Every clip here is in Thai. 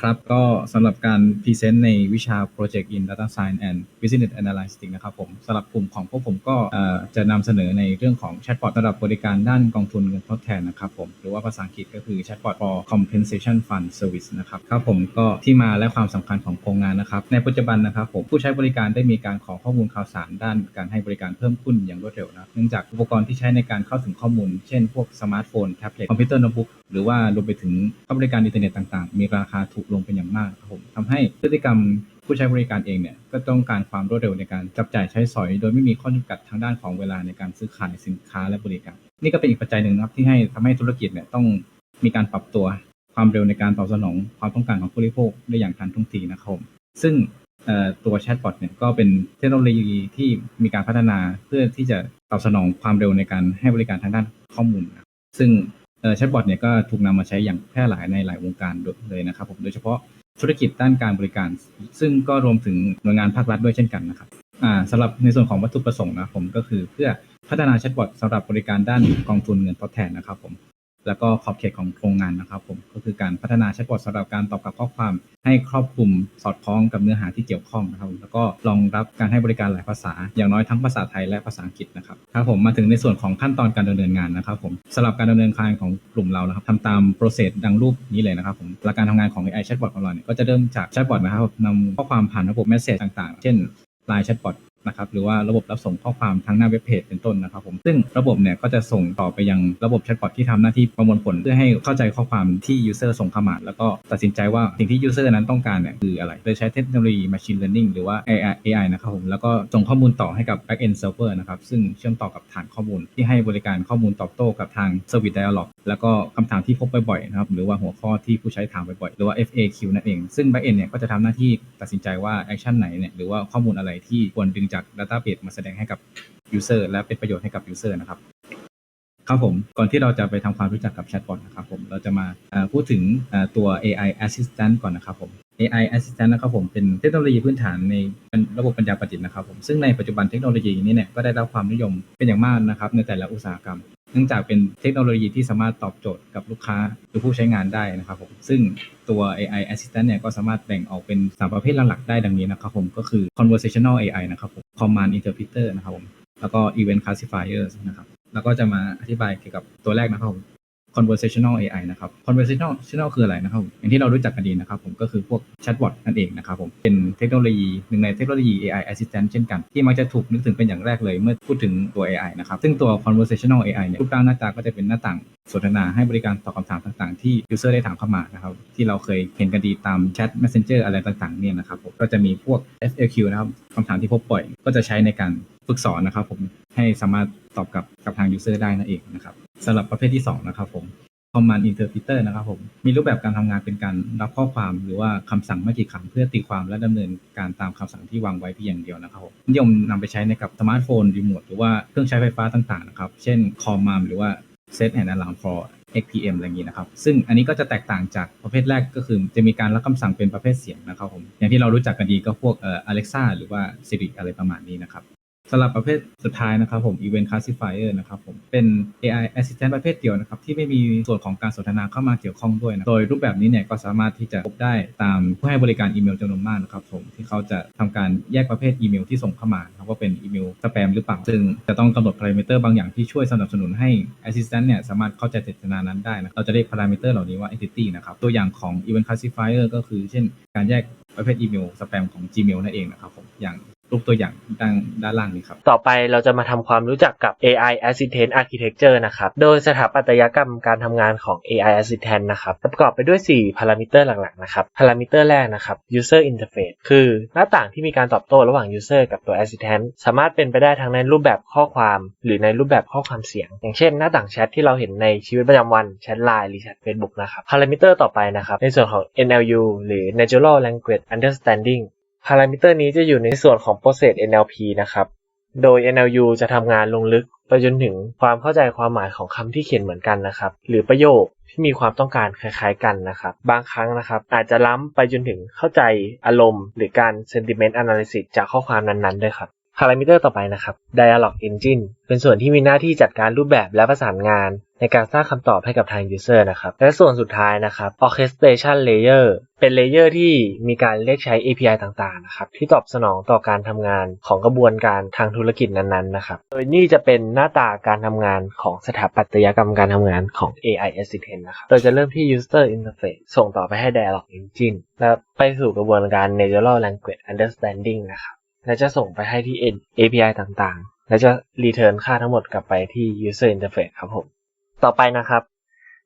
ครับก็สำหรับการพรีเซนต์ในวิชา Project in Data Science and Business Analytics นะครับผมสำหรับกลุ่มของพวกผมก็จะนำเสนอในเรื่องของแชทบอทสำหรับบริการด้านกองทุนเงินทดแทนนะครับผมหรือว่าภาษาอังกฤษก็คือแชทบอท for compensation fund service นะครับครับผมก็ที่มาและความสำคัญของโครงงานนะครับ ในปัจจุบันนะครับผมผู้ใช้บริการได้มีการขอข้อมูลข่าวสารด้านการให้บริการเพิ่มขึ้นอย่างรวดเร็วนะเนื่องจากอุปกรณ์ที่ใช้ในการเข้าถึงข้อมูล เช่นพวกสมาร์ทโฟนแท็บเล็ตคอมพิวเตอร์โน้ตบุ๊กหรือว่ารวมไปถึงบริการอินเทอร์เน็ตต่างๆ มีราคาถูกลงเป็นอย่างมากครับผมทำให้พฤติกรรมผู้ใช้บริการเองเนี่ยก็ต้องการความรวดเร็วในการจับจ่ายใช้สอย โดยไม่มีข้อจำกัดทางด้านของเวลาในการซื้อขายสินค้าและบริการ นี่ก็เป็นอีกปัจจัยหนึ่งนะครับที่ให้ทำให้ธุรกิจเนี่ยต้องมีการปรับตัวความเร็วในการตอบสนองความต้องการของผู้บริโภคได้อย่างทันท่วงทีนะครับผมซึ่งตัวแชทบอทเนี่ยก็เป็นเทคโนโลยีที่มีการพัฒนาเพื่อที่จะตอบสนองความเร็วในการให้บริการทางด้านข้อมูล ซึ่ง แชทบอทเนี่ยก็ถูกนำมาใช้อย่างแพร่หลายในหลายวงการเลยนะครับผมโดยเฉพาะธุรกิจด้านการบริการ ซึ่งก็รวมถึงหน่วยงานภาครัฐด้วยเช่นกันนะครับอ่าสำหรับในส่วนของวัตถุประสงค์นะผมก็คือเพื่อพัฒนาแชทบอทสำหรับบริการด้านกองทุนเงินทดแทนนะครับผม แล้วก็ขอบเขตของโครงงานนะครับผมก็คือการพัฒนาแชทบอทสำหรับการตอบกลับข้อความ ให้ครอบคลุมสอดคล้องกับเนื้อหาที่เกี่ยวข้องนะครับแล้วก็รองรับการให้บริการหลายภาษา อย่างน้อยทั้งภาษาไทยและภาษาอังกฤษนะครับครับผมมาถึงในส่วนของขั้นตอนการดำเนินงานนะครับผมสำหรับการดำเนินการของกลุ่มเรานะครับทำตามโปรเซสดังรูปนี้เลยนะครับผมหลักการทำงานของ AI Chatbot ของเราเนี่ยก็จะเริ่มจาก Chatbot นะครับนำข้อความผ่านระบบ Message ต่างๆ เช่น Line Chatbot นะครับหรือว่าระบบรับส่งข้อความทางหน้าเว็บเพจเป็นต้นนะครับผมซึ่งระบบเนี่ยก็จะส่งต่อไปยังระบบแชทบอทที่ทำหน้าที่ประมวลผลเพื่อให้เข้าใจข้อความที่ user ส่งเข้ามาแล้วก็ตัดสินใจว่าสิ่งที่ user นั้นต้องการเนี่ยคืออะไรโดยใช้เทคโนโลยี machine learning หรือว่า AI AI นะครับผมแล้วก็ส่งข้อมูลต่อให้กับ backend server นะครับซึ่งเชื่อมต่อกับฐานข้อมูล ที่ให้บริการข้อมูลตอบโต้กับทาง service dialog แล้วก็คำถามที่พบบ่อยๆนะครับหรือว่าหัวข้อที่ผู้ใช้ถามบ่อยๆหรือว่า FAQ นั่นเองซึ่ง backend เนี่ยก็จะทำหน้าที่ตัดสินใจว่า action ไหนเนี่ยหรือว่าข้อมูลอะไรที่ควรดึงจาก database มาแสดงให้กับ user และเป็นประโยชน์ให้กับ user นะครับครับผมก่อนที่เราจะไปทำความรู้จักกับแชทบอทนะครับผมเราจะมาพูดถึงตัว AI Assistant ก่อนนะครับผม AI Assistant นะครับผมเป็นเทคโนโลยีพื้นฐานในระบบปัญญาประดิษฐ์นะครับผมซึ่งในปัจจุบันเทคโนโลยีนี้เนี่ยก็ได้รับความนิยมเป็นอย่างมากนะครับในแต่ละอุตสาหกรรม นื่องจากเป็นเทคโนโลยีที่สามารถตอบโจทย์กับลูกค้าหรือผู้ใช้งานได้นะครับผมซึ่งตัว AI Assistant เนี่ยก็สามารถแบ่งออกเป็นสามประเภทหลักๆได้ดังนี้นะครับผมก็คือ conversational AI นะครับผม command interpreter นะครับผมแล้วก็ event classifiers นะครับแล้วก็จะมาอธิบายเกี่ยวกับตัวแรกนะครับผม conversational AI นะครับ conversational คืออะไรนะครับ อย่างที่เรารู้จักกันดีนะครับผมก็คือพวกแชทบอทนั่นเองนะครับผมเป็นเทคโนโลยีหนึ่งในเทคโนโลยี AI assistant เช่นกัน ที่มักจะถูกนึกถึงเป็นอย่างแรกเลยเมื่อพูดถึงตัว AI นะครับซึ่งตัว conversational AI เนี่ยรูปร่างหน้าตาก็จะเป็นหน้าต่างสนทนาให้บริการตอบคำถามต่างๆ ที่ user ได้ถามเข้ามานะครับที่เราเคยเห็นกันดีตามแชท messenger อะไรต่างๆเนี่ยนะครับผมก็จะมีพวก FAQ นะครับคำถามที่พบบ่อย ก็จะใช้ในการฝึกสอนนะครับผมให้สามารถ ตอบกับกับทาง user ได้นั่นเองนะครับสำหรับประเภทที่สองนะครับผม Command Interpreter นะครับผม มีรูปแบบการทำงานเป็นการรับข้อความหรือว่าคำสั่งไม่กี่คำเพื่อตีความและดำเนินการตามคำสั่งที่วางไว้เพียงอย่างเดียวนะครับผมนิยมนำไปใช้ในกับสมาร์ทโฟนรีโมทหรือว่าเครื่องใช้ไฟฟ้าต่างๆนะครับ เช่น Command หรือว่า Set and Alarm for XPM อะไรอย่างนี้นะครับ ซึ่งอันนี้ก็จะแตกต่างจากประเภทแรกก็คือจะมีการรับคำสั่งเป็นประเภทเสียงนะครับผม อย่างที่เรารู้จักกันดีก็พวกเอ่อ Alexa หรือว่า Siri อะไรประมาณนี้นะครับ สำหรับประเภทสุดท้ายนะครับผม Event Classifier นะครับผม เป็น AI Assistant ประเภทเดียวนะครับ ที่ไม่มีส่วนของการสนทนาเข้ามาเกี่ยวข้องด้วยนะโดยรูปแบบนี้เนี่ยก็สามารถที่จะพบได้ตามผู้ให้บริการอีเมลจำนวนมากนะครับผมที่เขาจะทำการแยกประเภทอีเมลที่ส่งเข้ามาครับว่าเป็นอีเมลสแปมหรือเปล่า ซึ่งจะต้องกำหนดพารามิเตอร์บางอย่างที่ช่วยสนับสนุนให้ Assistant เนี่ยสามารถเข้าใจเจตนานั้นได้นะเราจะเรียกพารามิเตอร์เหล่านี้ว่า entity นะครับตัวอย่างของ Event Classifier ก็คือ เช่น การแยกประเภทอีเมลสแปมของ Gmail นั่นเองนะครับผมอย่าง รูปตัวอย่างด้านด้านล่างนี้ครับ ต่อไปเราจะมาทำความรู้จักกับ AI Assistant Architecture นะครับ โดยสถาปัตยกรรมการทำงานของ AI Assistant นะครับ ประกอบไปด้วย 4 พารามิเตอร์หลักๆ นะครับ พารามิเตอร์แรกนะครับ User Interface คือหน้าต่างที่มีการตอบโต้ระหว่าง User กับตัว Assistant สามารถเป็นไปได้ทั้งในรูปแบบข้อความ หรือในรูปแบบข้อความเสียง อย่างเช่น หน้าต่างแชทที่เราเห็นในชีวิตประจำวันแชทไลน์หรือแชท Facebook นะครับ พารามิเตอร์ต่อไปนะครับ ในส่วนของ NLU หรือ Natural Language Understanding พารามิเตอร์นี้จะอยู่ในส่วนของ process NLP นะครับ โดย NLU จะทำงานลงลึกไปจนถึงความเข้าใจความหมายของคำที่เขียนเหมือนกันนะครับ หรือประโยคที่มีความต้องการคล้ายๆกันนะครับ บางครั้งนะครับ อาจจะล้ำไปจนถึงเข้าใจอารมณ์ หรือการ sentiment analysis จากข้อความนั้นๆด้วยครับ พารามิเตอร์ต่อไปนะครับ Dialog Engine เป็นส่วนที่มีหน้าที่จัดการรูปแบบและประสานงาน ในการสร้างคำตอบให้กับทาง User นะครับ และส่วนสุดท้ายนะครับ Orchestration Layer เป็นเลเยอร์ที่มีการเรียกใช้ API ต่างๆนะครับที่ตอบสนองต่อการทำงานของกระบวนการทางธุรกิจนั้นๆนะครับ โดยนี่จะเป็นหน้าตาการทำงานของสถาปัตยกรรมการทำงานของ AI Assistant นะครับโดยจะเริ่มที่ User Interface ส่งต่อไปให้ Dialog Engine แล้วไปสู่กระบวนการ Natural Language Understanding นะครับ และจะส่งไปให้ที่ API ต่างๆ และจะรีเทิร์นค่าทั้งหมดกลับไปที่ user interface ครับผม ต่อไปนะครับ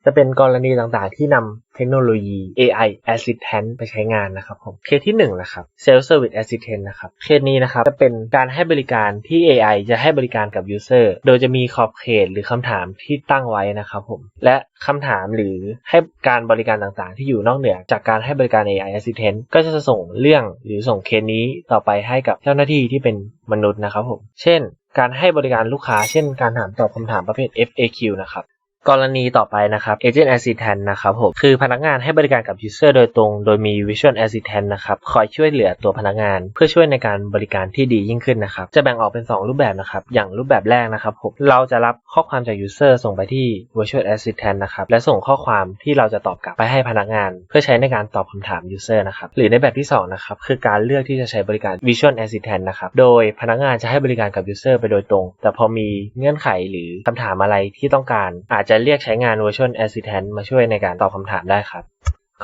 จะเป็นกรณีต่างๆ ที่นำเทคโนโลยี AI Assistant ไปใช้งานนะครับผม เคสที่1นงนะครับ Self Service Assistant นะครับ เคสนี้นะครับจะเป็นการให้บริการที่ AI จะให้บริการกับ User โดยจะมีขอบเขตหรือคำถามที่ตั้งไว้นะครับผม และคำถามหรือให้การบริการต่างๆ ที่อยู่นอกเหนือจากการให้บริการ AI Assistant ก็จะส่งเรื่องหรือส่งเคสนี้ต่อไปให้กับเจ้าหน้าที่ที่เป็นมนุษย์นะครับผม เช่น การให้บริการลูกค้า เช่น การถามตอบคำถามประเภท FAQ นะครับ กรณีต่อไปนะครับ Agent Assistant นะครับผมคือพนักงานให้บริการกับ User โดยตรง โดยมี Visual Assistant นะครับคอยช่วยเหลือตัวพนักงาน เพื่อช่วยในการบริการที่ดียิ่งขึ้นนะครับ จะแบ่งออกเป็น 2 รูปแบบนะครับ อย่างรูปแบบแรกนะครับผมเราจะรับข้อความจาก User ส่งไปที่ Virtual Assistant นะครับและส่งข้อความที่เราจะตอบกลับไปให้พนักงาน เพื่อใช้ในการตอบคำถาม User นะครับหรือในแบบที่สองนะครับคือการเลือกที่จะใช้บริการ Visual Assistant นะครับโดยพนักงานจะให้บริการกับ User ไปโดยตรง แต่พอมีเงื่อนไขหรือคำถามอะไรที่ต้องการอาจจะเรียกใช้งาน Virtual Assistant มาช่วยในการตอบคำถามได้ครับ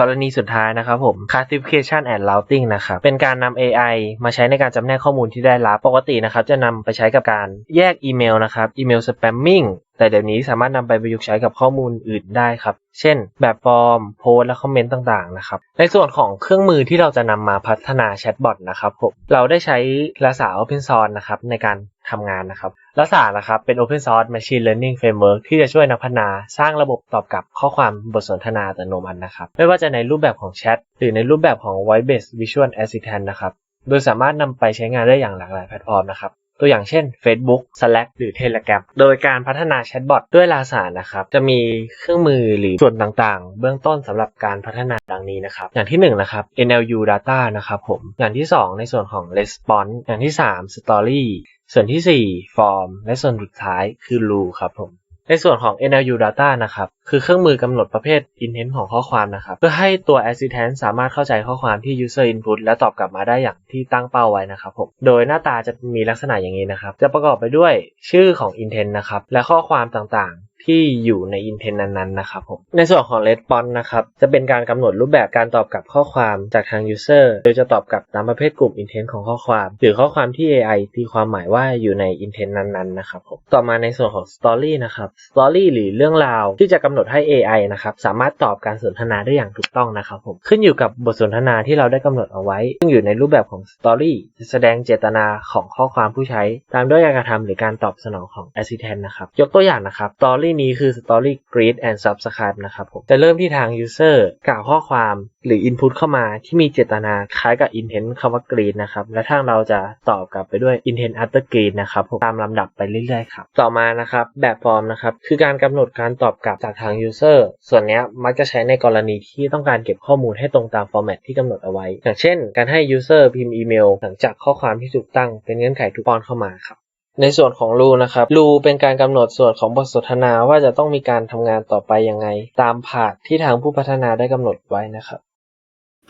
กรณีสุดท้ายนะครับผม classification and routing นะครับเป็นการนำ AI มาใช้ในการจำแนกข้อมูลที่ได้รับปกตินะครับ จะนำไปใช้กับการแยกอีเมลนะครับอีเมล spamming แต่เดี๋ยวนี้สามารถนำไปประยุกต์ใช้กับข้อมูลอื่นได้ครับ เช่น แบบฟอร์มโพสและคอมเมนต์ต่างๆนะครับ ในส่วนของเครื่องมือที่เราจะนำมาพัฒนาแชทบอทนะครับผมเราได้ใช้ภาษา Open Source นะครับในการ ทำงานนะครับลักษณะนะครับเป็น Open Source Machine Learning Framework ที่จะช่วยนักพัฒนาสร้างระบบตอบกลับข้อความบทสนทนาอัตโนมัตินะครับ ไม่ว่าจะในรูปแบบของแชทหรือในรูปแบบของ Voice Based Visual Assistant นะครับ โดยสามารถนำไปใช้งานได้อย่างหลากหลายแพลตฟอร์มนะครับตัวอย่างเช่น Facebook Slack หรือ Telegram โดยการพัฒนาแชทบอทด้วยลาสานะครับ จะมีเครื่องมือหรือส่วนต่างๆ เบื้องต้นสำหรับการพัฒนาดังนี้นะครับ อย่างที่1นะครับ NLU Data นะครับผม อย่างที่ 2 ในส่วนของ Response อย่างที่ 3 Story ส่วนที่4 Form และส่วนสุดท้ายคือ Rule ครับผม ในส่วนของ NLU Data นะครับ คือเครื่องมือกำหนดประเภท intent ของข้อความนะครับ เพื่อให้ตัว assistant สามารถเข้าใจข้อความที่ user input และตอบกลับมาได้อย่างที่ตั้งเป้าไว้นะครับผม โดยหน้าตาจะมีลักษณะอย่างนี้นะครับ จะประกอบไปด้วยชื่อของ intent นะครับ และข้อความต่างๆ ที่อยู่ใน intent นั้นๆนะครับผมในส่วนของ response นะครับจะเป็นการกำหนดรูปแบบการตอบกลับข้อความจากทาง user โดยจะตอบกลับตามประเภทกลุ่ม intent ของข้อความ หรือข้อความที่ AI ตีความหมายว่าอยู่ใน intent นั้นๆนะครับผมต่อมาในส่วนของ story นะครับ story หรือเรื่องราวที่จะกำหนดให้ AI นะครับสามารถตอบการสนทนาได้อย่างถูกต้องนะครับผมขึ้นอยู่กับบทสนทนาที่เราได้กำหนดเอาไว้ ซึ่งอยู่ในรูปแบบของ story จะแสดงเจตนาของข้อความผู้ใช้ ตามด้วยการกระทำหรือการตอบสนองของ assistant นะครับยกตัวอย่างนะครับ story นี้คือ story greet and subscribe นะครับผมจะเริ่มที่ทาง user กล่าวข้อความหรือ input เข้ามาที่มีเจตนาคล้ายกับ intent คำว่า greet นะครับ และทางเราจะตอบกลับไปด้วย intent after greet นะครับผมตามลำดับไปเรื่อยๆครับ ต่อมานะครับแบบฟอร์มนะครับคือการกำหนดการตอบกลับจากทาง user ส่วนนี้มักจะใช้ในกรณีที่ต้องการเก็บข้อมูลให้ตรงตาม format ที่กำหนดเอาไว้ อย่างเช่น การให้ user พิมพ์อีเมล หลังจากข้อความที่ถูกตั้งเป็นเงื่อนไขทุกป้อนเข้ามาครับ ในส่วนของรูนะครับรูเป็นการกำหนดส่วนของบทสนทนาว่าจะต้องมีการทำงานต่อไปยังไง ตามผาดที่ทางผู้พัฒนาได้กำหนดไว้นะครับ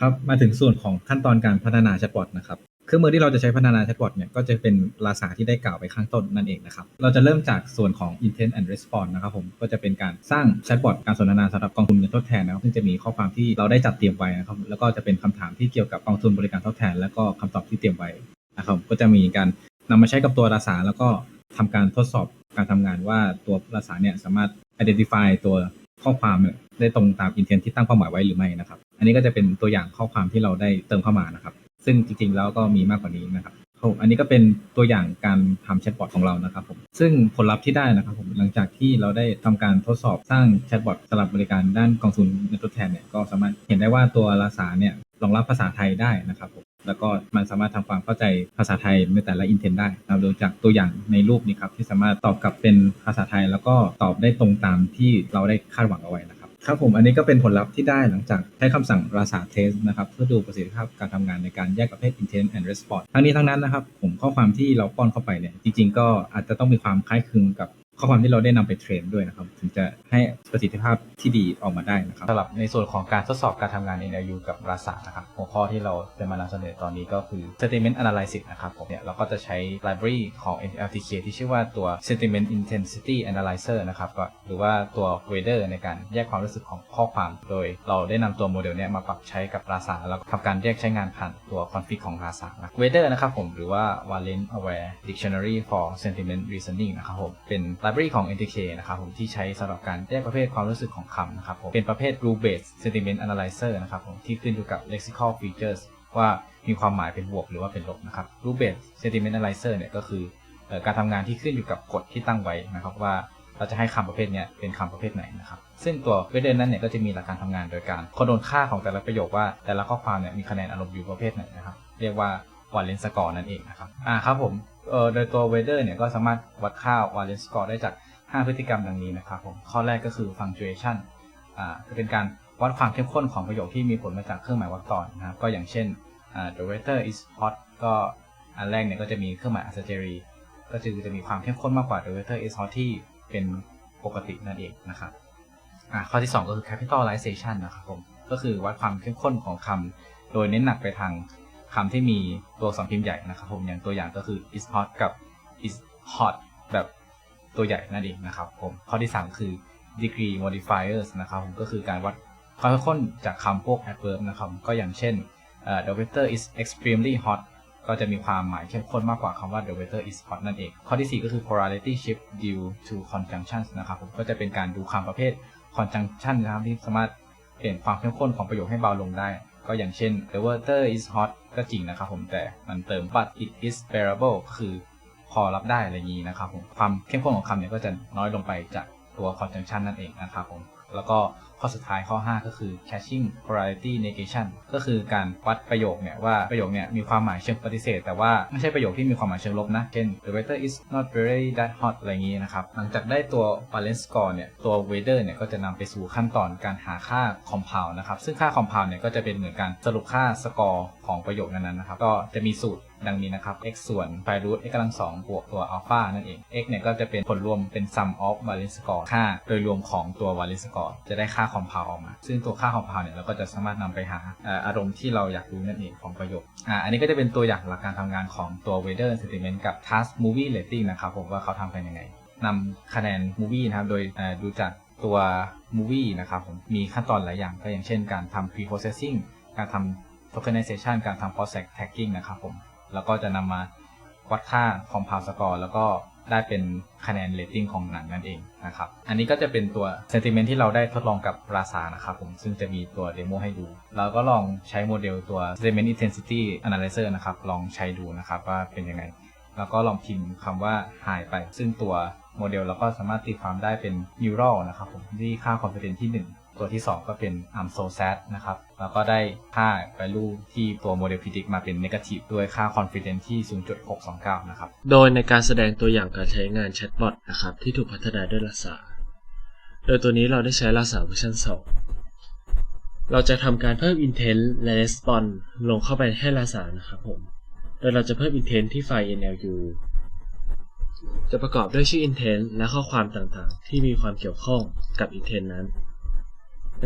ครับมาถึงส่วนของขั้นตอนการพัฒนาแชทบอทนะครับเครื่องมือที่เราจะใช้พัฒนาแชทบอทเนี่ยก็จะเป็นภาษาที่ได้กล่าวไปข้างต้นนั่นเองนะครับ เราจะเริ่มจากส่วนของ intent and response นะครับผม ก็จะเป็นการสร้างแชทบอทการสนทนาสำหรับกองทุนเงินทดแทนนะครับ ซึ่งจะมีข้อความที่เราได้จัดเตรียมไว้นะครับ แล้วก็จะเป็นคำถามที่เกี่ยวกับกองทุนบริการทดแทน แล้วก็คำตอบที่เตรียมไว้นะครับ ก็จะมีการ นำมาใช้กับตัวภาษาแล้วก็ทำการทดสอบการทำงานว่าตัวภาษาเนี่ยสามารถ identify ตัวข้อความเนี่ยได้ตรงตาม intent ที่ตั้งเป้าหมายไว้หรือไม่นะครับ อันนี้ก็จะเป็นตัวอย่างข้อความที่เราได้เติมเข้ามานะครับ ซึ่งจริงๆแล้วก็มีมากกว่านี้นะครับครับอันนี้ก็เป็นตัวอย่างการทำแชทบอทของเรานะครับผมซึ่งผลลัพธ์ที่ได้นะครับผมหลังจากที่เราได้ทำการทดสอบสร้างแชทบอทสำหรับบริการด้านกองทุนเงินทดแทนเนี่ยก็สามารถเห็นได้ว่าตัวภาษาเนี่ยรองรับภาษาไทยได้นะครับผม แล้วก็มันสามารถทำความเข้าใจภาษาไทยในแต่ละอินเทนได้นะครับโดยจากตัวอย่างในรูปนี้ครับที่สามารถตอบกลับเป็นภาษาไทย แล้วก็ตอบได้ตรงตามที่เราได้คาดหวังเอาไว้นะครับครับผมอันนี้ก็เป็นผลลัพธ์ที่ได้หลังจากใช้คำสั่ง rasa test นะครับเพื่อดูประสิทธิภาพการทำงานในการแยกประเภท intent and response ทั้งนี้ทั้งนั้นนะครับ ผมข้อความที่เราป้อนเข้าไปเนี่ยจริง ๆ ก็อาจจะต้องมีความคล้ายคลึงกับ ข้อความที่เราได้นำไปเทรนด้วยนะครับ ถึงจะให้ประสิทธิภาพที่ดีออกมาได้นะครับสำหรับในส่วนของการทดสอบการทำงาน NLU กับ rasa นะครับหัวข้อที่เราจะมานำเสนอตอนนี้ก็คือ sentiment analysis นะครับผมเนี่ยเราก็จะใช้ library ของ NLTK ที่ชื่อว่าตัว sentiment intensity analyzer นะครับก็หรือว่าตัว Wader ในการแยกความรู้สึกของข้อความ โดยเราได้นำตัวโมเดลนี้มาปรับใช้กับ rasa แล้วทำการแยกใช้งานผ่านตัว config ของ rasa นะ Wader นะครับผมหรือว่า Valent Aware Dictionary for Sentiment Reasoning นะครับผมเป็น library ของ NTK นะครับผมที่ใช้สำหรับการแยกประเภทความรู้สึกของคำนะครับผมเป็นประเภท rule based sentiment analyzer นะครับผมที่ขึ้นอยู่กับ lexical features ว่ามีความหมายเป็นบวกหรือว่าเป็นลบนะครับ rule based sentiment analyzer เนี่ยก็คือการทำงานที่ขึ้นอยู่กับกฎที่ตั้งไว้นะครับว่าเราจะให้คำประเภทนี้เป็นคำประเภทไหนนะครับ ซึ่งตัวเวเดอร์นั้นเนี่ยก็จะมีหลักการทำงานโดยการคำนวณค่าของแต่ละประโยคว่าแต่ละข้อความเนี่ยมีคะแนนอารมณ์อยู่ประเภทไหนนะครับ เรียกว่า valence score นั่นเองนะครับอ่าครับผมเอ่อโดยตัวเวเดอร์เนี่ยก็สามารถวัดค่า valence score ได้จาก 5 พฤติกรรมดังนี้นะครับผมข้อแรกก็คือ punctuation อ่าจะเป็นการวัดความเข้มข้นของประโยคที่มีผลมาจากเครื่องหมายวรรคตอนนะครับก็อย่างเช่นอ่า the weather is hot ก็อันแรกเนี่ยก็จะมีเครื่องหมาย adjective ก็คือจะมีความเข้มข้นมากกว่า the weather is hot ที่เป็นปกตินั่นเองนะครับอ่าข้อที่ 2 ก็คือ capitalization นะครับผมก็คือวัดความเข้มข้นของคำโดยเน้นหนักไปทาง คำที่มีตัวสองพิมพ์ใหญ่นะครับผมอย่างตัวอย่างก็คือ is hot กับ is hot แบบตัวใหญ่นั่นเองนะครับผมข้อที่ 3 คือ degree modifiers นะครับผมก็คือการวัดความเข้มข้นจากคำพวก adverb นะครับก็อย่างเช่น the weather is extremely hot ก็จะมีความหมายเข้มข้นมากกว่าคำว่า the weather is hot นั่นเอง ข้อทีสี่4 ก็คือ polarity shift due to conjunctions นะครับผมก็จะเป็นการดูคำประเภท conjunction นะครับที่สามารถเปลี่ยนความเข้มข้นของประโยคให้เบาลงได้ ก็อย่างเช่น the weather is hot ก็จริงนะครับผมแต่มันเติม but it is bearable คือพอรับได้อะไรอย่างนี้นะครับผมความเข้มข้นของคำเนี่ยก็จะน้อยลงไปจากตัว conjunction นั่นเองนะครับผม แล้วก็ข้อสุดท้ายข้อ 5 ก็คือ catching plurality negation ก็คือการวัดประโยคเนี่ยว่าประโยคเนี่ยมีความหมายเชิงปฏิเสธ แต่ว่าไม่ใช่ประโยคที่มีความหมายเชิงลบนะ เช่น the weather is not very that hot อะไรอย่างนี้นะครับ หลังจากได้ตัว balance score เนี่ย ตัว weather เนี่ยก็จะนำไปสู่ขั้นตอนการหาค่า compound นะครับ ซึ่งค่า compound เนี่ยก็จะเป็นเหมือนการสรุปค่าสกอร์ของประโยคนั้นๆนะครับ ก็จะมีสูตร ดังนี้นะครับ x ส่วน pi root x กำลังสองบวกตัว alpha นั่นเอง x เนี่ยก็จะเป็นผลรวมเป็น sum of valence score ค่าโดยรวมของตัว valence score จะได้ค่า compound ออกมา ซึ่งตัวค่า compound เนี่ยเราก็จะสามารถนำไปหาอารมณ์ที่เราอยากรู้นั่นเองของประโยคอ่าอันนี้ก็จะเป็นตัวอย่างหลักการทำงานของตัว weather sentiment กับ task movie rating นะครับผมว่าเขาทำกันยังไงนำคะแนน movie นะครับโดยดูจากตัว movie นะครับผมมีขั้นตอนหลายอย่างก็อย่างเช่นการทำ pre-processing การทำ tokenization การทำ post tagging นะครับผม แล้วก็จะนำมาวัดค่า compound score แล้วก็ได้เป็นคะแนน rating ของหนังนั่นเองนะครับ อันนี้ก็จะเป็นตัว sentiment ที่เราได้ทดลองกับราซานะครับผม ซึ่งจะมีตัวเดโมให้ดู เราก็ลองใช้โมเดลตัว sentiment intensity analyzer นะครับ ลองใช้ดูนะครับว่าเป็นยังไง แล้วก็ลองพิมพ์คำว่า high ไป ซึ่งตัวโมเดลเราก็สามารถตีความได้เป็น neural นะครับผมที่ค่า confidence ที่ 1 ตัวที่ 2 ก็เป็น I'm so sad นะครับ แล้วก็ได้ค่า value ที่ตัวโมเดล predict มาเป็น negative ด้วยค่า confidence ที่ 0.629 นะครับ โดยในการแสดงตัวอย่างการใช้งานแชทบอทนะครับ ที่ถูกพัฒนาด้วยลาซาโดยตัวนี้เราได้ใช้ลาซาเวอร์ชัน2 เราจะทำการเพิ่ม intent และ response ลงเข้าไปให้ลาซานะครับผม โดยเราจะเพิ่ม intent ที่ไฟล์ NLU จะประกอบด้วยชื่อ intent และข้อความต่างๆ ที่มีความเกี่ยวข้องกับ intent นั้น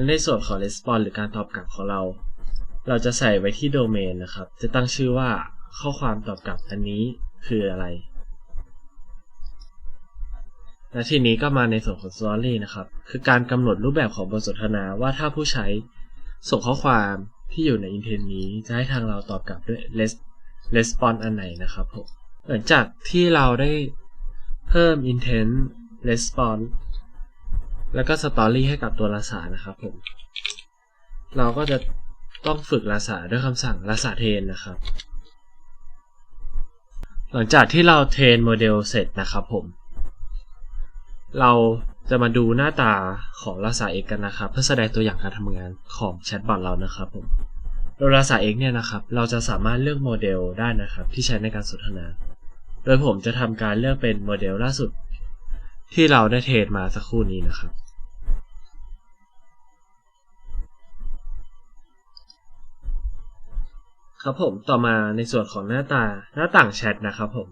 ในส่วนของ response หรือการตอบกลับของเรา เราจะใส่ไว้ที่โดเมนนะครับ จะตั้งชื่อว่าข้อความตอบกลับอันนี้คืออะไร และทีนี้ก็มาในส่วนของ Story นะครับ คือการกำหนดรูปแบบของบทสนทนาว่าถ้าผู้ใช้ส่งข้อความที่อยู่ใน intent นี้จะให้ทางเราตอบกลับด้วย res- response อันไหนนะครับผมหลังจากที่เราได้เพิ่ม intent response แล้วก็ story ให้กับตัวลาสานะครับผม เราก็จะต้องฝึกลาสาด้วยคำสั่งลาสาเทนนะครับ หลังจากที่เราเทรนโมเดลเสร็จนะครับผม เราจะมาดูหน้าตาของลาสาเอกกันนะครับ เพื่อแสดงตัวอย่างการทำงานของแชทบอทเรานะครับผมโดยลาสาเอกเนี่ยนะครับ เราจะสามารถเลือกโมเดลได้นะครับ ที่ใช้ในการสนทนา โดยผมจะทำการเลือกเป็นโมเดลล่าสุด ที่เราได้เทรดมาสักครู่นี้นะครับ ครับผมต่อมาในส่วนของหน้าตาหน้าต่างแชทนะครับผม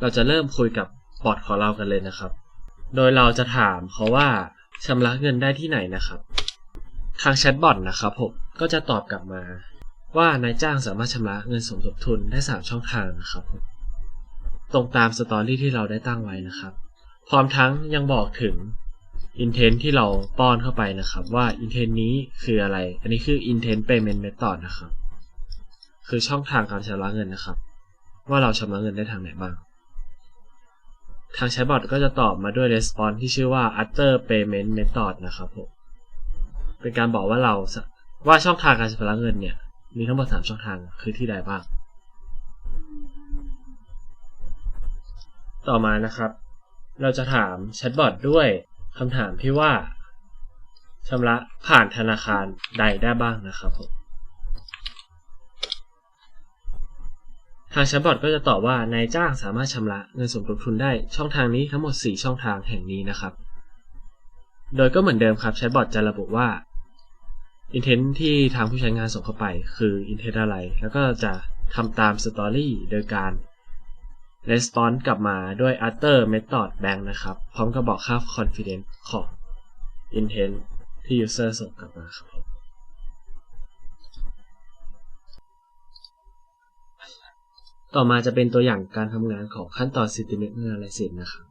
เราจะเริ่มคุยกับบอทของเรากันเลยนะครับ โดยเราจะถามเขาว่าชำระเงินได้ที่ไหนนะครับ ทางแชทบอทนะครับผมก็จะตอบกลับมาว่านายจ้างสามารถชำระเงินสมทบทุนได้ 3 ช่องทางนะครับ ตรงตามสตอรี่ที่เราได้ตั้งไว้นะครับ พร้อมทั้งยังบอกถึง intent ที่เราป้อนเข้าไปนะครับ ว่า intent นี้คืออะไร อันนี้คือ intent payment method นะครับ คือช่องทางการชำระเงินนะครับ ว่าเราชำระเงินได้ทางไหนบ้าง ทางแชทบอทก็จะตอบมาด้วย response ที่ชื่อว่า other payment method นะครับผมเป็นการบอกว่าเราว่าช่องทางการชำระเงินเนี่ย มีทั้งหมด 3 ช่องทางคือที่ใดบ้าง ต่อมานะครับ เราจะถามแชทบอทด้วยคำถามที่ว่าชำระผ่านธนาคารใดได้บ้างนะครับผมทางแชทบอทก็จะตอบว่านายจ้างสามารถชำระเงินสมทบทุนได้ช่องทางนี้ทั้งหมด 4 ช่องทางแห่งนี้นะครับ โดยก็เหมือนเดิมครับแชทบอทจะระบุว่า intent ที่ทางผู้ใช้งานส่งเข้าไปคือ intent อะไร แล้วก็จะทำตาม story โดยการ response กลับมาด้วย other method bank นะครับ พร้อมกับบอกค่า confidence ของ intent ที่ user ส่งกลับมาครับต่อมาจะเป็นตัวอย่างการทำงานของขั้นตอน Sentiment Analysis นะครับ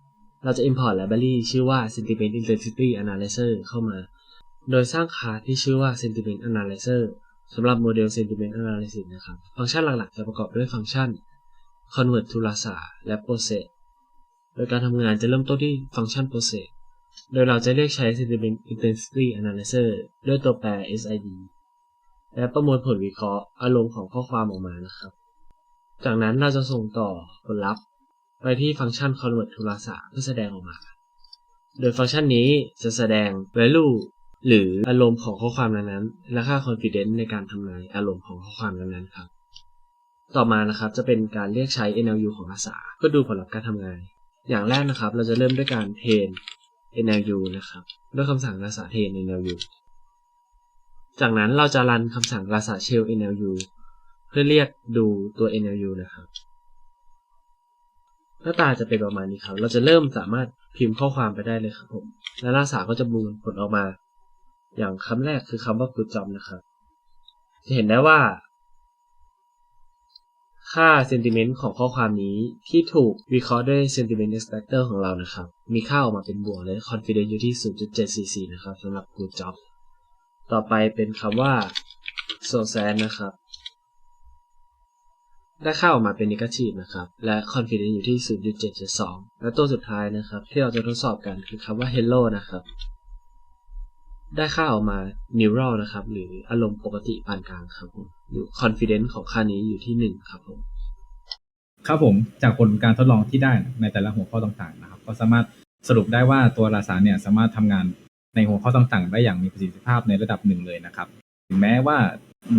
เราจะ import library ชื่อว่า Sentiment Intensity Analyzer เข้ามา โดยสร้างคลาสที่ชื่อว่า Sentiment Analyzer สำหรับโมเดล Sentiment Analysis นะครับ ฟังก์ชันหลักๆ จะประกอบด้วยฟังก์ชัน Convert to Rasa และ Process โดยการทำงานจะเริ่มต้นที่ฟังก์ชัน Process โดยเราจะเรียกใช้ Sentiment Intensity Analyzer ด้วยตัวแปร SID และประมวลผลวิเคราะห์อารมณ์ของข้อความออกมานะครับ จากนั้นเราจะส่งต่อผลลัพธ์ ไปที่ฟังก์ชัน convert to rasa เพื่อแสดงออกมา โดยฟังก์ชันนี้จะแสดง value หรืออารมณ์ของข้อความนั้นๆและค่า confidence ในการทำนายอารมณ์ของข้อความนั้นๆครับ ต่อมานะครับจะเป็นการเรียกใช้ NLU ของ rasa เพื่อดูผลลัพธ์การทำงาน อย่างแรกนะครับ เราจะเริ่มด้วยการ train NLU นะครับด้วยคำสั่ง rasa train NLU จากนั้นเราจะรันคำสั่ง rasa shell NLU เพื่อเรียกดูตัว NLU นะครับหน้าตาจะเป็นประมาณนี้ครับ เราจะเริ่มสามารถพิมพ์ข้อความไปได้เลยครับผม และล่าสาก็จะบูนผลออกมา อย่างคำแรกคือคำว่า good job นะครับ จะเห็นได้ว่า ค่า sentiment ของข้อความนี้ที่ถูกวิเคราะห์ด้วย sentiment extractor ของเรานะครับ มีค่าออกมาเป็นบวกและ confidence อยู่ที่ 0.744 นะครับสำหรับ good job ต่อไปเป็นคำว่า so sad นะครับ ได้ค่าออกมาเป็น negative นะครับ และ confidence อยู่ที่ 0.772 และตัวสุดท้ายนะครับ ที่เราจะทดสอบกันคือคำว่า hello นะครับ ได้ค่าออกมา neural นะครับ หรืออารมณ์ปกติปานกลางครับผมหรือ confidence ของค่านี้อยู่ที่ 1 ครับผมครับผมจากผลการทดลองที่ได้ในแต่ละหัวข้อต่างๆนะครับ ก็สามารถสรุปได้ว่าตัวราสารเนี่ยสามารถทำงานในหัวข้อต่างๆ ได้อย่างมีประสิทธิภาพในระดับหนึ่งเลยนะครับถึงแม้ว่า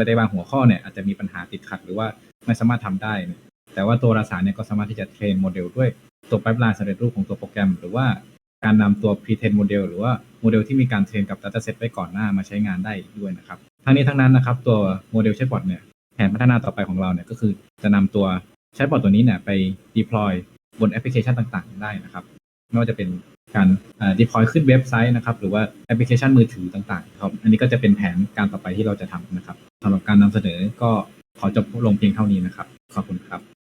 ในบางหัวข้อเนี่ยอาจจะมีปัญหาติดขัดหรือว่าไม่สามารถทำได้เนี่ยแต่ว่าตัวราสารเนี่ยก็สามารถที่จะเทรนโมเดลด้วยตัว pipeline สำเร็จรูปของตัวโปรแกรม หรือว่า การนำตัว pre-train โมเดลหรือว่าโมเดลที่มีการเทรนกับ dataset ไว้ก่อนหน้ามาใช้งานได้อีกด้วยนะครับ ทั้งนี้ทั้งนั้นนะครับตัวโมเดลแชทบอทเนี่ยแผนพัฒนาต่อไปของเราเนี่ยก็คือจะนำตัวแชทบอทตัวนี้เนี่ยไป deploy บนแอปพลิเคชันต่างๆ ได้นะครับ ไม่ว่าจะเป็นการเอ่อ deploy ขึ้นเว็บไซต์นะครับ หรือว่าแอปพลิเคชันมือถือต่างๆครับ อันนี้ก็จะเป็นแผนการต่อไปที่เราจะทำนะครับสำหรับการนำเสนอก็ขอจบลงเพียงเท่านี้นะครับ ขอบคุณครับ